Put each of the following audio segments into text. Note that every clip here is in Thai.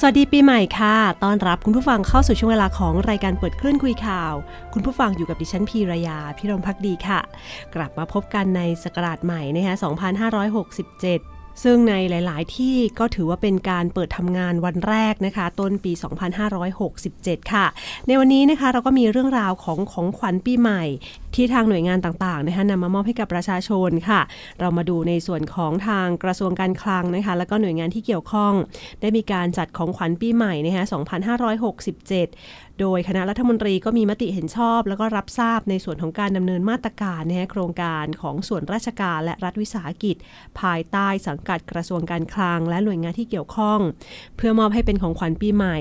สวัสดีปีใหม่ค่ะ ต้อนรับคุณผู้ฟังเข้าสู่ช่วงเวลาของรายการเปิดคลื่นคุยข่าว คุณผู้ฟังอยู่กับดิฉันพีรยาพิรมพักดีค่ะ กลับมาพบกันในสกราชใหม่นะคะ 2567 ซึ่งในหลาย ๆ ที่ก็ถือว่าเป็นการเปิดทำงานวันแรกนะคะ ต้นปี 2567 ค่ะ ในวันนี้นะคะเราก็มีเรื่องราวของของขวัญปีใหม่ ที่ทางหน่วยงานต่าง ๆ นะคะนำมามอบให้กับประชาชนค่ะ เรามาดูในส่วนของทางกระทรวงการคลังนะคะ แล้วก็หน่วยงานที่เกี่ยวข้อง ได้มีการจัดของขวัญปีใหม่นะคะ 2567 โดยคณะรัฐมนตรีก็มีมติเห็นชอบ แล้วก็รับทราบในส่วนของการดำเนินมาตรการนะคะโครงการของส่วนราชการและรัฐวิสาหกิจ ภายใต้สังกัดกระทรวงการคลัง และหน่วยงานที่เกี่ยวข้อง เพื่อมอบให้เป็นของขวัญปีใหม่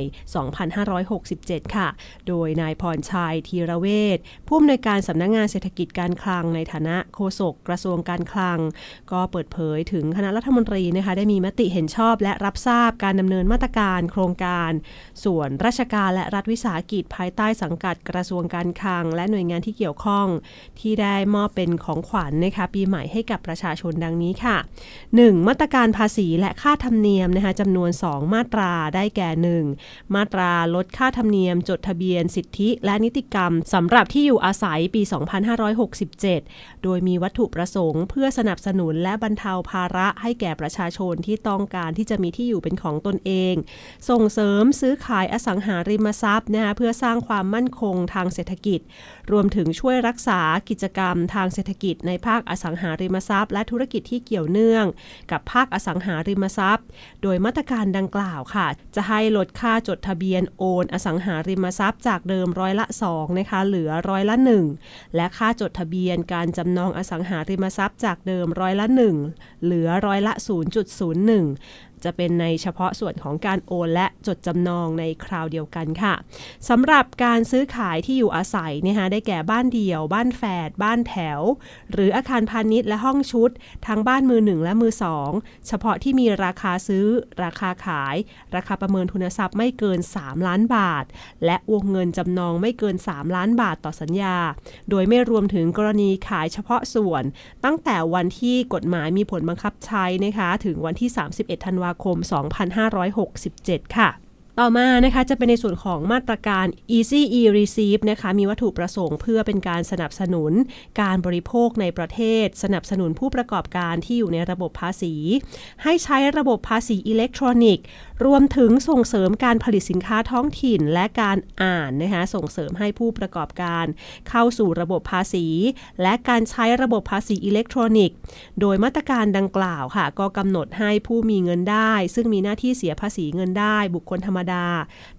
2567 ค่ะ โดยนายพรชัยธีระเวชผู้อำนวยการสำนักงานเศรษฐกิจการคลังในฐานะโฆษกกระทรวงการคลัง ก็เปิดเผยถึงคณะรัฐมนตรีนะคะได้มีมติเห็นชอบ และรับทราบการดำเนินมาตรการโครงการ ส่วนราชการและรัฐวิสาหกิจภายใต้สังกัดกระทรวงการคลัง และหน่วยงานที่เกี่ยวข้อง ที่ได้มอบเป็นของขวัญนะคะปีใหม่ให้กับประชาชนดังนี้ค่ะ 1. มาตรการภาษีและค่าธรรมเนียมนะคะจำนวน 2 มาตราได้แก่ 1. มาตราลดค่าธรรมเนียม จดทะเบียนสิทธิและนิติกรรมสำหรับที่อยู่อาศัยปี 2567 โดยมีวัตถุประสงค์ เพื่อสนับสนุนและบรรเทาภาระให้แก่ประชาชนที่ต้องการที่จะมีที่อยู่เป็นของตนเอง ส่งเสริมซื้อขายอสังหาริมทรัพย์นะคะเพื่อสร้างความมั่นคงทางเศรษฐกิจ รวมถึงช่วยรักษากิจกรรมทางเศรษฐกิจในภาคอสังหาริมทรัพย์ และธุรกิจที่เกี่ยวเนื่อง กับภาคอสังหาริมทรัพย์ โดยมาตรการดังกล่าวค่ะ จะให้ลดค่าจดทะเบียนโอน อสังหาริมทรัพย์ จากเดิมร้อยละ2นะคะเหลือร้อยละ 1 และค่าจดทะเบียนการจำนองอสังหาริมทรัพย์ จากเดิมร้อยละ 1 เหลือร้อยละ 0.01 จะเป็นในเฉพาะส่วนของการโอนและจดจำนองในคราวเดียวกันค่ะสำหรับการซื้อขายที่อยู่อาศัยนะคะได้แก่บ้านเดี่ยว บ้านแฝด บ้านแถว หรืออาคารพาณิชย์และห้องชุด ทั้งบ้านมือหนึ่งและมือสองเฉพาะที่มีราคาซื้อ ราคาขาย ราคาประเมินทุนทรัพย์ไม่เกิน 3 ล้านบาท และวงเงินจำนองไม่เกิน 3 ล้านบาทต่อสัญญา โดยไม่รวมถึงกรณีขายเฉพาะส่วน ตั้งแต่วันที่กฎหมายมีผลบังคับใช้นะคะถึงวันที่ 31 ธันวาคม 2567 ค่ะต่อมานะคะจะเป็นในส่วนของมาตรการ Easy e Receive นะคะมีวัตถุประสงค์เพื่อเป็นการสนับสนุนการบริโภคในประเทศ สนับสนุนผู้ประกอบการที่อยู่ในระบบภาษี ให้ใช้ระบบภาษีอิเล็กทรอนิกส์ รวมถึงส่งเสริมการผลิตสินค้าท้องถิ่นและการอ่านนะคะส่งเสริมให้ผู้ประกอบการ เข้าสู่ระบบภาษี และการใช้ระบบภาษีอิเล็กทรอนิกส์ โดยมาตรการดังกล่าวค่ะ ก็กำหนดให้ผู้มีเงินได้ ซึ่งมีหน้าที่เสียภาษีเงินได้ บุคคลธรรมดา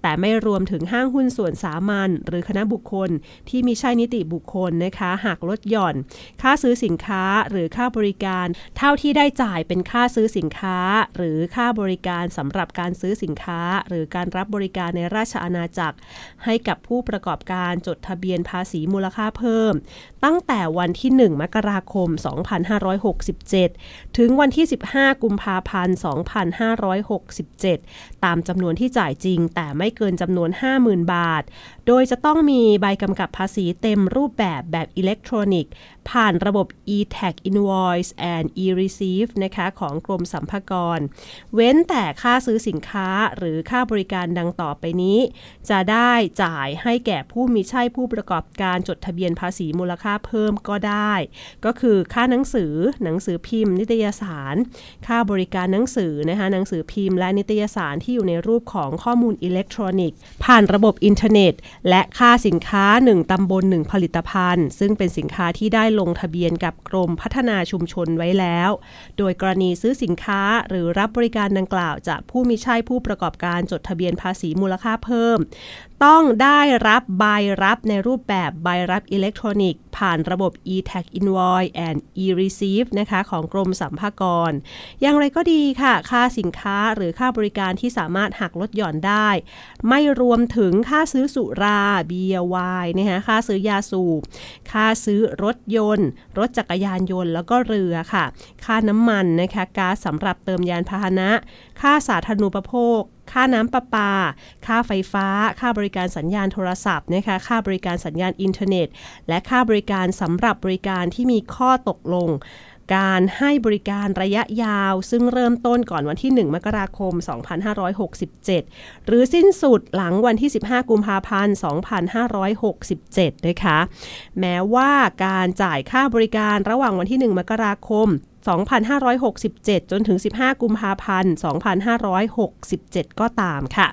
แต่ไม่รวมถึงห้างหุ้นส่วนสามัญหรือคณะบุคคลที่มีใช่นิติบุคคลนะคะหากลดหย่อน ค่าซื้อสินค้าหรือค่าบริการ เท่าที่ได้จ่ายเป็นค่าซื้อสินค้า หรือค่าบริการสำหรับการการซื้อสินค้า หรือการรับบริการในราชอาณาจักร ให้กับผู้ประกอบการจดทะเบียนภาษีมูลค่าเพิ่ม ตั้งแต่วันที่ 1 มกราคม 2567 ถึงวันที่ 15 กุมภาพันธ์ 2567 ตามจำนวนที่จ่ายจริง แต่ไม่เกินจำนวน 50,000 บาท โดยจะต้องมีใบกำกับภาษีเต็มรูปแบบแบบอิเล็กทรอนิกส์ ผ่านระบบ e-tag invoice and e-receive นะคะของกรมสรรพากร เว้นแต่ค่าซื้อสินค้าหรือค่าบริการดังต่อไปนี้ จะได้จ่ายให้แก่ผู้มีใช่ผู้ประกอบการจดทะเบียนภาษีมูลค่าเพิ่มก็ได้ ก็คือค่าหนังสือหนังสือพิมพ์ นิตยสาร ค่าบริการหนังสือนะคะหนังสือพิมพ์และนิตยสารที่อยู่ในรูปของข้อมูลอิเล็กทรอนิกส์ ผ่านระบบอินเทอร์เน็ตและค่าสินค้า 1 ตำบล 1 ผลิตภัณฑ์ ซึ่งเป็นสินค้าที่ได้ลงทะเบียนกับกรมพัฒนาชุมชนไว้แล้ว โดยกรณีซื้อสินค้าหรือรับบริการดังกล่าว จากผู้มิใช่ผู้ประกอบการจดทะเบียนภาษีมูลค่าเพิ่ม ต้องได้รับใบรับในรูปแบบใบรับอิเล็กทรอนิกส์ ผ่านระบบ e-tag invoice and e-receive นะคะของกรมสัมภากร อย่างไรก็ดีค่ะ ค่าสินค้าหรือค่าบริการที่สามารถหักลดหย่อนได้ ไม่รวมถึงค่าซื้อสุราเบียร์ไวน์นะคะค่าซื้อยาสูบ ค่าซื้อรถยนต์ รถจักรยานยนต์แล้วก็เรือค่ะ ค่าน้ำมันนะคะก๊าซสำหรับเติมยานพาหนะ ค่าสาธารณูปโภคค่าน้ำประปา ค่าไฟฟ้า ค่าบริการสัญญาณโทรศัพท์นะคะ ค่าบริการสัญญาณอินเทอร์เน็ต และค่าบริการสำหรับบริการที่มีข้อตกลง การให้บริการระยะยาว ซึ่งเริ่มต้นก่อนวันที่ 1 มกราคม 2567 หรือสิ้นสุดหลังวันที่ 15 กุมภาพันธ์ 2567 นะคะ แม้ว่าการจ่ายค่าบริการระหว่างวันที่ 1 มกราคม 2567 จนถึง 15 กุมภาพันธ์ 2567 ก็ตามค่ะ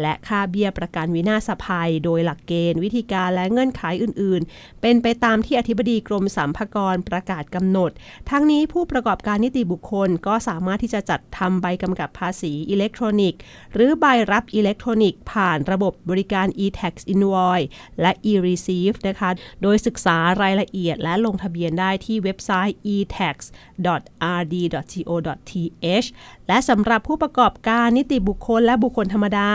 และค่าเบี้ยประกันวินาศภัย โดยหลักเกณฑ์วิธีการและเงื่อนไขอื่น ๆ เป็นไปตามที่อธิบดีกรมสรรพากรประกาศกำหนด ทั้งนี้ผู้ประกอบการนิติบุคคลก็สามารถที่จะจัดทำใบกำกับภาษีอิเล็กทรอนิกส์ หรือใบรับอิเล็กทรอนิกส์ ผ่านระบบบริการ e-tax invoice และ e-receive นะคะ โดยศึกษารายละเอียดและลงทะเบียนได้ที่เว็บไซต์ e-tax www.rd.co.th และสำหรับผู้ประกอบการนิติบุคคลและบุคคลธรรมดา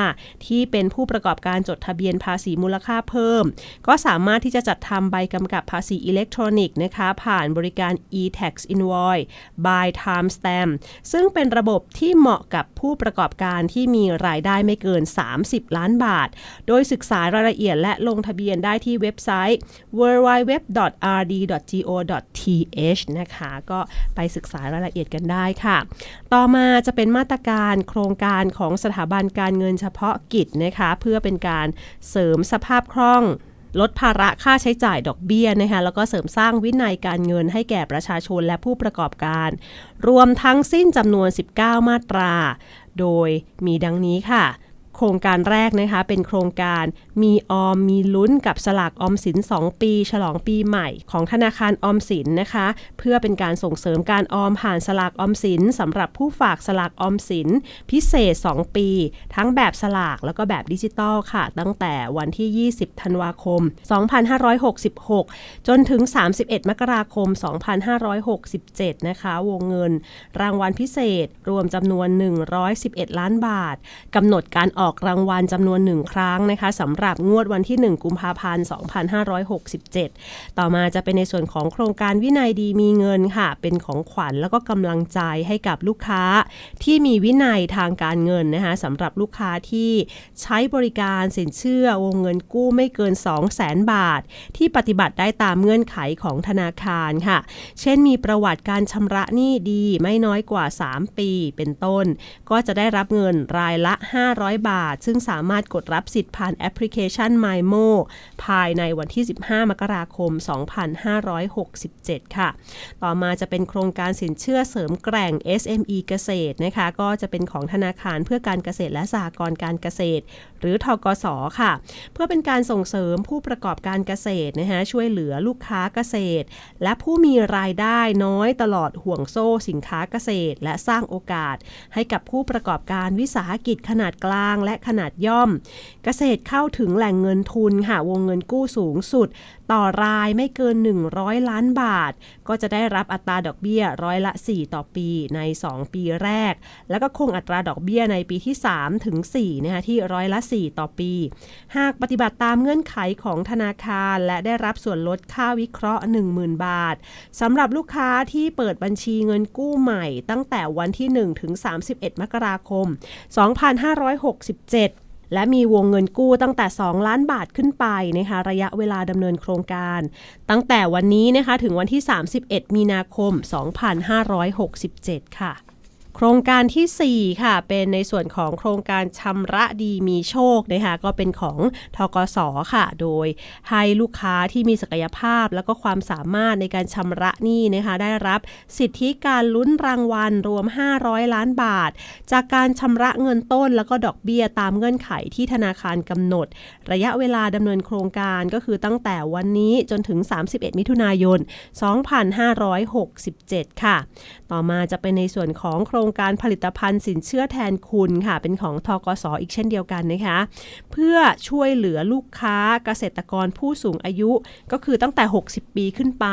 ที่เป็นผู้ประกอบการจดทะเบียนภาษีมูลค่าเพิ่ม ก็สามารถที่จะจัดทำใบกำกับภาษีอิเล็กทรอนิกส์นะคะผ่านบริการ e-tax invoice by timestamp ซึ่งเป็นระบบที่เหมาะกับผู้ประกอบการที่มีรายได้ไม่เกิน 30 ล้านบาท โดยศึกษารายละเอียดและลงทะเบียนได้ที่เว็บไซต์ www.rd.go.th นะคะ ก็ไปศึกษารายละเอียดกันได้ค่ะ ต่อมาจะเป็นมาตรการโครงการของสถาบันการเงินเฉพาะกิจนะคะ เพื่อเป็นการเสริมสภาพคล่องลดภาระค่าใช้จ่ายดอกเบี้ยนะคะแล้วก็เสริมสร้างวินัยการเงินให้แก่ประชาชนและผู้ประกอบการ รวมทั้งสิ้นจำนวน 19 มาตรา โดยมีดังนี้ค่ะ โครงการแรกนะคะ เป็นโครงการมีออมมีลุ้นกับสลากออมสิน 2 ปี ฉลองปีใหม่ของธนาคารออมสินนะคะ เพื่อเป็นการส่งเสริมการออมผ่านสลากออมสินสำหรับผู้ฝากสลากออมสิน พิเศษ 2 ปี ทั้งแบบสลากแล้วก็แบบดิจิตอลค่ะ ตั้งแต่วันที่ 20 ธันวาคม 2566 จนถึง 31 มกราคม 2567 นะคะ วงเงิน รางวัลพิเศษรวมจำนวน 111 ล้านบาทกำหนดการออกอกรางวัลจำนวนหนึ่งครั้งนะคะสำหรับงวดวันที่ 1 กุมภาพันธ์ 2567 ต่อมาจะเป็นในส่วนของโครงการวินัยดีมีเงินค่ะ เป็นของขวัญแล้วก็กำลังใจให้กับลูกค้า ที่มีวินัยทางการเงินนะคะสำหรับลูกค้าที่ใช้บริการสินเชื่อวงเงินกู้ไม่เกิน 2 0 0แสนบาท ที่ปฏิบัติได้ตามเงื่อนไขของธนาคารค่ะ เช่นมีประวัติการชำระหนี้ดีไม่น้อยกว่า 3 ปีเป็นต้น ก็จะได้รับเงินรายละ 500 บาทซึ่งสามารถกดรับสิทธิ์ผ่านแอปพลิเคชัน MyMo ภายในวันที่ 15 มกราคม 2567 ค่ะ ต่อมาจะเป็นโครงการสินเชื่อเสริมแกร่ง SME เกษตรนะคะ ก็จะเป็นของธนาคารเพื่อการเกษตรและสหกรณ์การเกษตร หรือทกสค่ะ เพื่อเป็นการส่งเสริมผู้ประกอบการเกษตรนะคะช่วยเหลือลูกค้าเกษตร และผู้มีรายได้น้อยตลอดห่วงโซ่สินค้าเกษตร และสร้างโอกาส ให้กับผู้ประกอบการวิสาหกิจขนาดกลางและขนาดย่อม เกษตรเข้าถึงแหล่งเงินทุนค่ะวงเงินกู้สูงสุด ต่อรายไม่เกิน 100 ล้านบาท ก็จะได้รับอัตราดอกเบี้ยร้อยละ 4 ต่อปีใน 2 ปีแรก แล้วก็คงอัตราดอกเบี้ยในปีที่ 3 ถึง4นะคะที่ร้อยละ 4 ต่อปี หากปฏิบัติตามเงื่อนไขของธนาคารและได้รับส่วนลดค่าวิเคราะห์ 10,000 บาทสำหรับลูกค้าที่เปิดบัญชีเงินกู้ใหม่ ตั้งแต่วันที่ 1 ถึง 31 มกราคม 2567 และมีวงเงินกู้ตั้งแต่ 2 ล้านบาทขึ้นไปนะคะระยะเวลาดำเนินโครงการ ตั้งแต่วันนี้นะคะถึงวันที่ 31 มีนาคม 2567 ค่ะ ครงการทีสี่ 4 ค่ะ เป็นในส่วนของโครงการชำระดีมีโชคนะคะก็เป็นของทกสค่ะ โดยให้ลูกค้าที่มีศักยภาพแล้วก็ความสามารถในการชำระหนี้นะคะได้รับสิทธิการลุ้นรางวัลรวม 500 ล้านบาท จากการชำระเงินต้นแล้วก็ดอกเบี้ยตามเงื่อนไขที่ธนาคารกำหนด ระยะเวลาดำเนินโครงการก็คือตั้งแต่วันนี้จนถึง 31 มิถุนายน 2567 ค่ะ ต่อมาจะเป็นในส่วนของโครงการผลิตภัณฑ์สินเชื่อแทนคุณค่ะ เป็นของทกสออีกเช่นเดียวกันนะคะ เพื่อช่วยเหลือลูกค้าเกษตรกรผู้สูงอายุก็คือตั้งแต่ 60 ปีขึ้นไป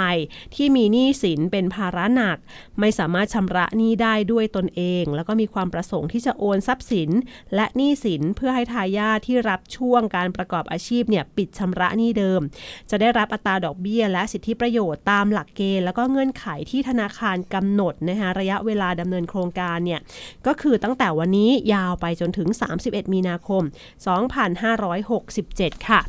ที่มีหนี้สินเป็นภาระหนัก ไม่สามารถชำระหนี้ได้ด้วยตนเอง แล้วก็มีความประสงค์ที่จะโอนทรัพย์สิน และหนี้สินเพื่อให้ทายาทที่รับช่วงการประกอบอาชีพเนี่ยปิดชำระหนี้เดิม จะได้รับอัตราดอกเบี้ย และสิทธิประโยชน์ตามหลักเกณฑ์แล้วก็เงื่อนไขที่ธนาคารกำหนดนะคะระยะเวลาดำเนินโครงการการเนี่ยก็คือตั้งแต่วันนี้ยาวไปจนถึง 31 มีนาคม 2567 ค่ะ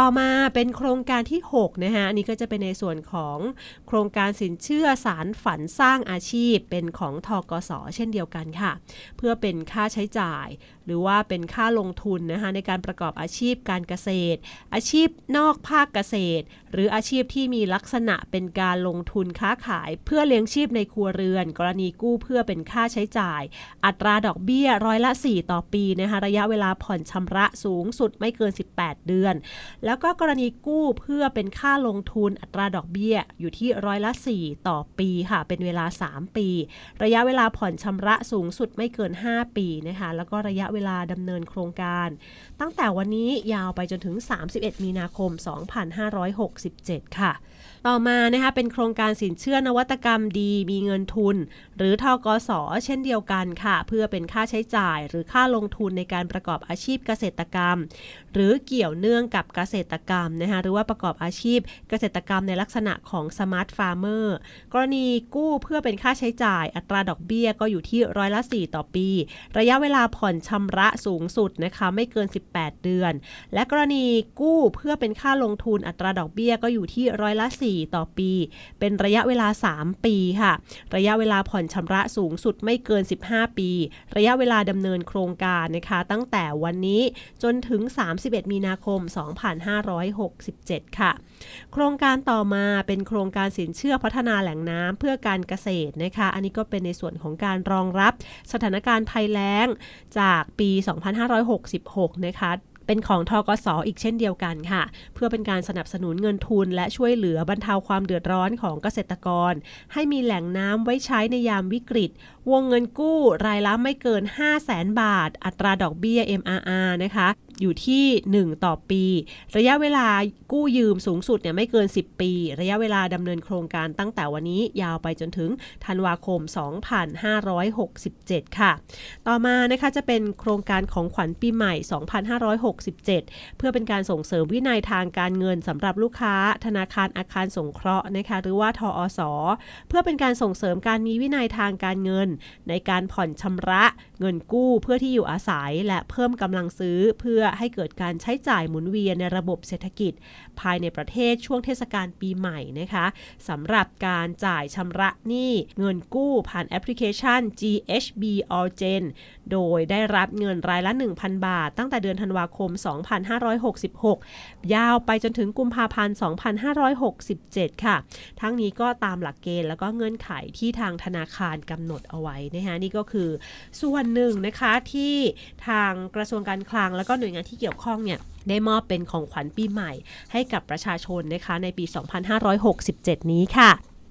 ต่อมาเป็นโครงการที่6นะคะอันนี้ก็จะเป็นในส่วนของโครงการสินเชื่อสารฝันสร้างอาชีพ เป็นของทกสเช่นเดียวกันค่ะ เพื่อเป็นค่าใช้จ่าย หรือว่าเป็นค่าลงทุนนะคะในการประกอบอาชีพการเกษตร อาชีพนอกภาคเกษตร หรืออาชีพที่มีลักษณะเป็นการลงทุนค้าขาย เพื่อเลี้ยงชีพในครัวเรือน กรณีกู้เพื่อเป็นค่าใช้จ่าย อัตราดอกเบี้ยร้อยละ 4 ต่อปีนะคะระยะเวลาผ่อนชำระสูงสุดไม่เกิน 18 เดือนแล้วก็กรณีกู้เพื่อเป็นค่าลงทุนอัตราดอกเบี้ยอยู่ที่ร้อยละ 4 ต่อปีค่ะ เป็นเวลา 3 ปี ระยะเวลาผ่อนชำระสูงสุดไม่เกิน 5 ปีนะคะ แล้วก็ระยะเวลาดำเนินโครงการ ตั้งแต่วันนี้ยาวไปจนถึง 31 มีนาคม 2567 ค่ะ ต่อมานะคะเป็นโครงการสินเชื่อนวัตกรรมดีมีเงินทุน หรือทกสเช่นเดียวกันค่ะ เพื่อเป็นค่าใช้จ่าย หรือค่าลงทุนในการประกอบอาชีพเกษตรกรรม หรือเกี่ยวเนื่องกับเกษษตรกรรมนะคะหรือว่าประกอบอาชีพเกษตรกรรมในลักษณะของสมาร์ทฟาร์มเมอร์กรณีกู้เพื่อเป็นค่าใช้จ่ายอัตราดอกเบี้ยก็อยู่ที่ร้อยละ 4 ต่อปี ระยะเวลาผ่อนชำระสูงสุดนะคะไม่เกิน 18 เดือน และกรณีกู้เพื่อเป็นค่าลงทุนอัตราดอกเบี้ยก็อยู่ที่ร้อยละ 4 ต่อปี เป็นระยะเวลา 3 ปีค่ะ ระยะเวลาผ่อนชำระสูงสุดไม่เกิน 15 ปี ระยะเวลาดำเนินโครงการนะคะ ตั้งแต่วันนี้จนถึง 31 มีนาคม2567 ค่ะ โครงการต่อมาเป็นโครงการสินเชื่อพัฒนาแหล่งน้ำเพื่อการเกษตรนะคะ อันนี้ก็เป็นในส่วนของการรองรับสถานการณ์ภัยแล้งจากปี 2566 นะคะเป็นของทกสออีกเช่นเดียวกันค่ะ เพื่อเป็นการสนับสนุนเงินทุน และช่วยเหลือบรรเทาความเดือดร้อนของเกษตรกร ให้มีแหล่งน้ำไว้ใช้ในยามวิกฤต วงเงินกู้รายละไม่เกิน 5 0 0แสนบาท อัตราดอกเบี้ย MRR นะคะ อยู่ที่ 1 ต่อปี ระยะเวลากู้ยืมสูงสุดเนี่ยไม่เกิน 10 ปี ระยะเวลาดำเนินโครงการตั้งแต่วันนี้ยาวไปจนถึงธันวาคม 2567 ค่ะ ต่อมานะคะจะเป็นโครงการของขวัญปีใหม่ 2567 เพื่อเป็นการส่งเสริมวินัยทางการเงินสำหรับลูกค้า ธนาคารอาคารสงเคราะห์นะคะหรือว่าทออสเพื่อเป็นการส่งเสริมการมีวินัยทางการเงิน ในการผ่อนชำระเงินกู้เพื่อที่อยู่อาศัยและเพิ่มกำลังซื้อเพื่อให้เกิดการใช้จ่ายหมุนเวียนในระบบเศรษฐกิจ ภายในประเทศช่วงเทศกาลปีใหม่นะคะสำหรับการจ่ายชำระหนี้เงินกู้ผ่านแอปพลิเคชัน GHB Allgen โดยได้รับเงินรายละ 1,000 บาท ตั้งแต่เดือนธันวาคม 2566 ยาวไปจนถึงกุมภาพันธ์ 2567 ค่ะ ทั้งนี้ก็ตามหลักเกณฑ์แล้วก็เงื่อนไขที่ทางธนาคารกำหนดเอาไว้นะคะนี่ก็คือส่วนหนึ่งนะคะที่ทางกระทรวงการคลังแล้วก็หน่วยงานที่เกี่ยวข้องเนี่ยได้มอบเป็นของขวัญปีใหม่ ให้กับประชาชนนะคะในปี 2567 นี้ค่ะ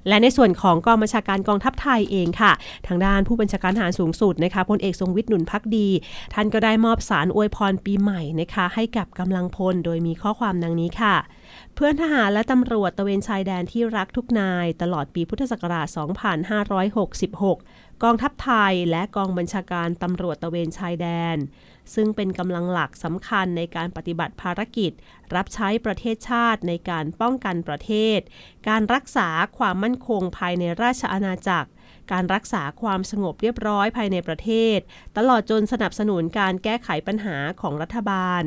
และในส่วนของกองบัญชาการกองทัพไทยเองค่ะ ทางด้านผู้บัญชาการทหารสูงสุดนะคะพลเอกทรงวิทย์หนุนพักดี ท่านก็ได้มอบสารอวยพรปีใหม่นะคะ ให้กับกำลังพลโดยมีข้อความดังนี้ค่ะ เพื่อนทหารและตำรวจตระเวนชายแดนที่รักทุกนาย ตลอดปีพุทธศักราช 2566 กองทัพไทยและกองบัญชาการตำรวจตะเวนชายแดน ซึ่งเป็นกำลังหลักสำคัญในการปฏิบัติภารกิจ รับใช้ประเทศชาติในการป้องกันประเทศ การรักษาความมั่นคงภายในราชอาณาจักร การรักษาความสงบเรียบร้อยภายในประเทศ ตลอดจนสนับสนุนการแก้ไขปัญหาของรัฐบาล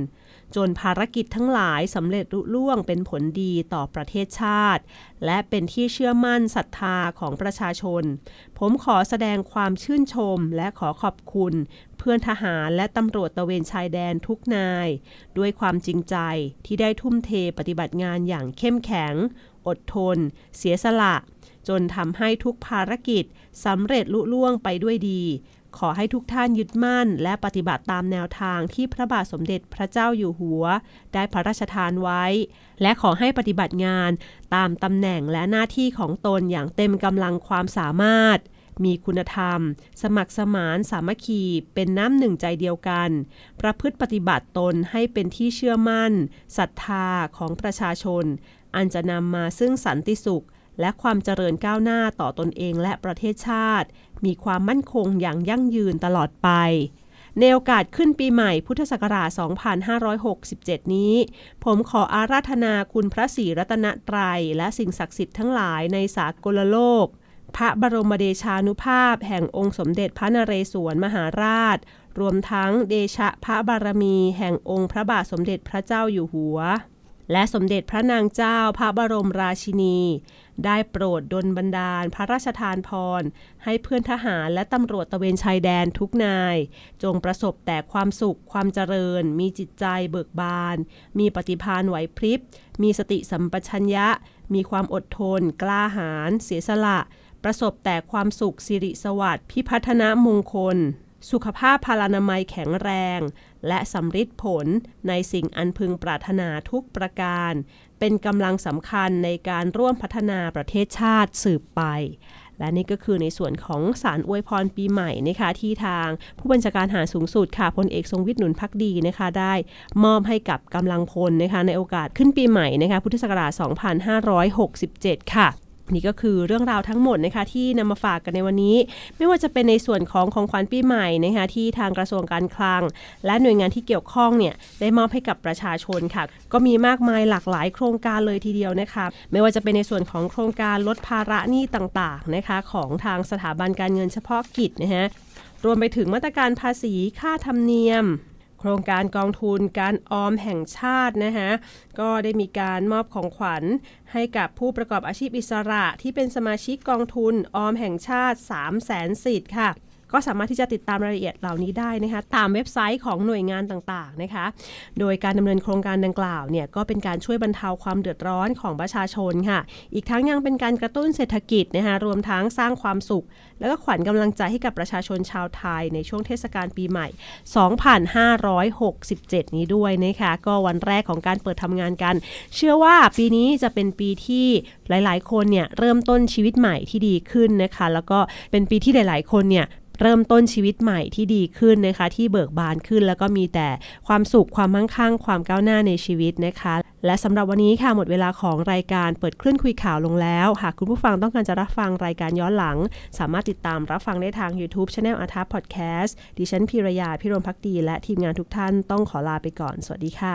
จนภารกิจทั้งหลายสำเร็จลุล่วงเป็นผลดีต่อประเทศชาติ และเป็นที่เชื่อมั่นศรัทธาของประชาชน ผมขอแสดงความชื่นชมและขอขอบคุณ เพื่อนทหารและตำรวจตะเวนชายแดนทุกนาย ด้วยความจริงใจที่ได้ทุ่มเทปฏิบัติงานอย่างเข้มแข็ง อดทน เสียสละ จนทำให้ทุกภารกิจสำเร็จลุล่วงไปด้วยดี ขอให้ทุกท่านยึดมั่น และปฏิบัติตามแนวทางที่พระบาทสมเด็จพระเจ้าอยู่หัว ได้พระราชทานไว้ และขอให้ปฏิบัติงานตามตำแหน่งและหน้าที่ของตนอย่างเต็มกำลังความสามารถ มีคุณธรรม สมัครสมานสามัคคี เป็นน้ำหนึ่งใจเดียวกัน ประพฤติปฏิบัติตนให้เป็นที่เชื่อมั่นศรัทธาของประชาชน อันจะนำมาซึ่งสันติสุข และความเจริญก้าวหน้าต่อตนเองและประเทศชาติ มีความมั่นคงอย่างยั่งยืนตลอดไปในโอกาสขึ้นปีใหม่พุทธศักราช 2567 นี้ ผมขออาราธนาคุณพระศรีรัตนตรัย และสิ่งศักดิ์สิทธิ์ทั้งหลายในสากลโลก พระบรมเดชานุภาพแห่งองค์สมเด็จพระนเรศวรมหาราช รวมทั้งเดชะพระบารมีแห่งองค์พระบาทสมเด็จพระเจ้าอยู่หัว และสมเด็จพระนางเจ้าพระบรมราชินี ได้โปรดดลบันดาล พระราชทานพร ให้เพื่อนทหารและตำรวจตะเวนชายแดนทุกนาย จงประสบแต่ความสุขความเจริญ มีจิตใจเบิกบาน มีปฏิภาณไหวพริบ มีสติสัมปชัญญะ มีความอดทน กล้าหาญเสียสละ ประสบแต่ความสุขสิริสวัสดิ์พิพัฒนมงคล สุขภาพพลานามัยแข็งแรง และสำฤทธิ์ผลในสิ่งอันพึงปรารถนาทุกประการ เป็นกำลังสำคัญในการร่วมพัฒนาประเทศชาติสืบไป และนี่ก็คือในส่วนของสารอวยพรปีใหม่นะคะที่ทางผู้บัญชาการทหารสูงสุดค่ะพลเอกทรงวิทย์หนุนพักดีนะคะได้มอบให้กับกำลังพลนะคะในโอกาสขึ้นปีใหม่นะคะพุทธศักราช 2567 ค่ะ นี่ก็คือเรื่องราวทั้งหมดนะคะที่นำมาฝากกันในวันนี้ ไม่ว่าจะเป็นในส่วนของของขวัญปีใหม่นะคะที่ทางกระทรวงการคลัง และหน่วยงานที่เกี่ยวข้องเนี่ยได้มอบให้กับประชาชนค่ะ ก็มีมากมายหลากหลายโครงการเลยทีเดียวนะคะ ไม่ว่าจะเป็นในส่วนของโครงการลดภาระหนี้ต่างๆนะคะของทางสถาบันการเงินเฉพาะกิจนะฮะรวมไปถึงมาตรการภาษีค่าธรรมเนียม โครงการกองทุนการออมแห่งชาตินะคะก็ได้มีการมอบของขวัญให้กับผู้ประกอบอาชีพอิสระที่เป็นสมาชิกกองทุนออมแห่งชาติ 3 0 0แสนสิทธิ์ค่ะ ก็สามารถที่จะติดตามรายละเอียดเหล่านี้ได้นะคะตามเว็บไซต์ของหน่วยงานต่างๆนะคะ โดยการดำเนินโครงการดังกล่าวเนี่ยก็เป็นการช่วยบรรเทาความเดือดร้อนของประชาชนค่ะ อีกทั้งยังเป็นการกระตุ้นเศรษฐกิจนะคะรวมทั้งสร้างความสุข แล้วก็ขวัญกำลังใจให้กับประชาชนชาวไทยในช่วงเทศกาลปีใหม่ 2567 นี้ด้วยนะคะก็วันแรกของการเปิดทำงานกัน เชื่อว่าปีนี้จะเป็นปีที่หลาย ๆ คนเนี่ยเริ่มต้นชีวิตใหม่ที่ดีขึ้นนะคะ แล้วก็เป็นปีที่หลาย ๆ คนเนี่ย เริ่มต้นชีวิตใหม่ที่ดีขึ้นนะคะ ที่เบิกบานขึ้น แล้วก็มีแต่ความสุขความมั่งคั่ง ความก้าวหน้าในชีวิตนะคะ และสำหรับวันนี้ค่ะหมดเวลาของรายการเปิดคลื่นคุยข่าวลงแล้ว หากคุณผู้ฟังต้องการจะรับฟังรายการย้อนหลัง สามารถติดตามรับฟังได้ทาง YouTube Channel อาทัพพอดแคสต์ดิฉันพีรยาพิรมพักดี และทีมงานทุกท่านต้องขอลาไปก่อน สวัสดีค่ะ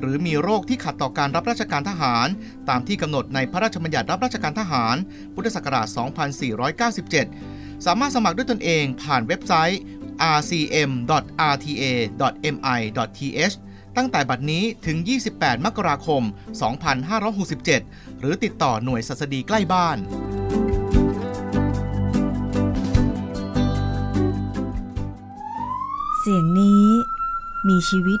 หรือมีโรคที่ขัดต่อการรับราชการทหาร ตามที่กำหนดในพระราชบัญญัติรับราชการทหาร พุทธศักราช 2497 สามารถสมัครด้วยตนเองผ่านเว็บไซต์ rcm.rta.mi.th ตั้งแต่บัดนี้ถึง 28 มกราคม 2567 หรือติดต่อหน่วยสัสดีใกล้บ้านเสียงนี้มีชีวิต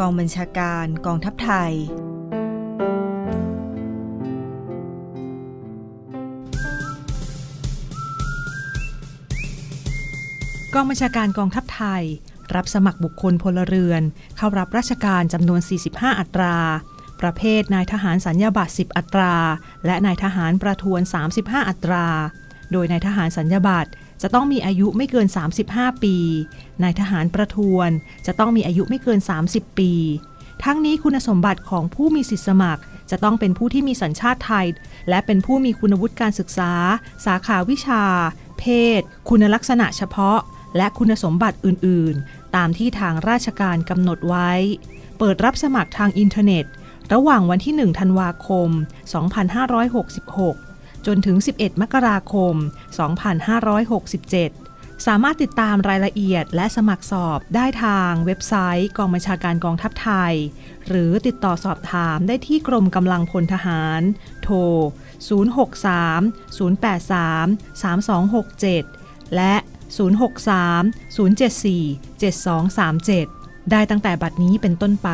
กองบัญชาการกองทัพไทย กองบัญชาการกองทัพไทย รับสมัครบุคคลพลเรือน เข้ารับราชการจำนวน 45 อัตรา ประเภทนายทหารสัญญาบัตร 10 อัตรา และนายทหารประทวน 35 อัตรา โดยนายทหารสัญญาบัตร จะต้องมีอายุไม่เกิน 35 ปี นายทหารประทวน จะต้องมีอายุไม่เกิน 30 ปี ทั้งนี้คุณสมบัติของผู้มีสิทธิสมัคร จะต้องเป็นผู้ที่มีสัญชาติไทย และเป็นผู้มีคุณวุฒิการศึกษา สาขาวิชา เพศ คุณลักษณะเฉพาะ และคุณสมบัติอื่น ๆ ตามที่ทางราชการกำหนดไว้ เปิดรับสมัครทางอินเทอร์เน็ต ระหว่างวันที่ 1 ธันวาคม 2566 จนถึง 11 มกราคม 2567สามารถติดตามรายละเอียดและสมัครสอบได้ทางเว็บไซต์ กองบัญชาการกองทัพไทย หรือติดต่อสอบถามได้ที่กรมกำลังพลทหาร โทร 063 083 3267 และ 063 074 7237 ได้ตั้งแต่บัดนี้เป็นต้นไป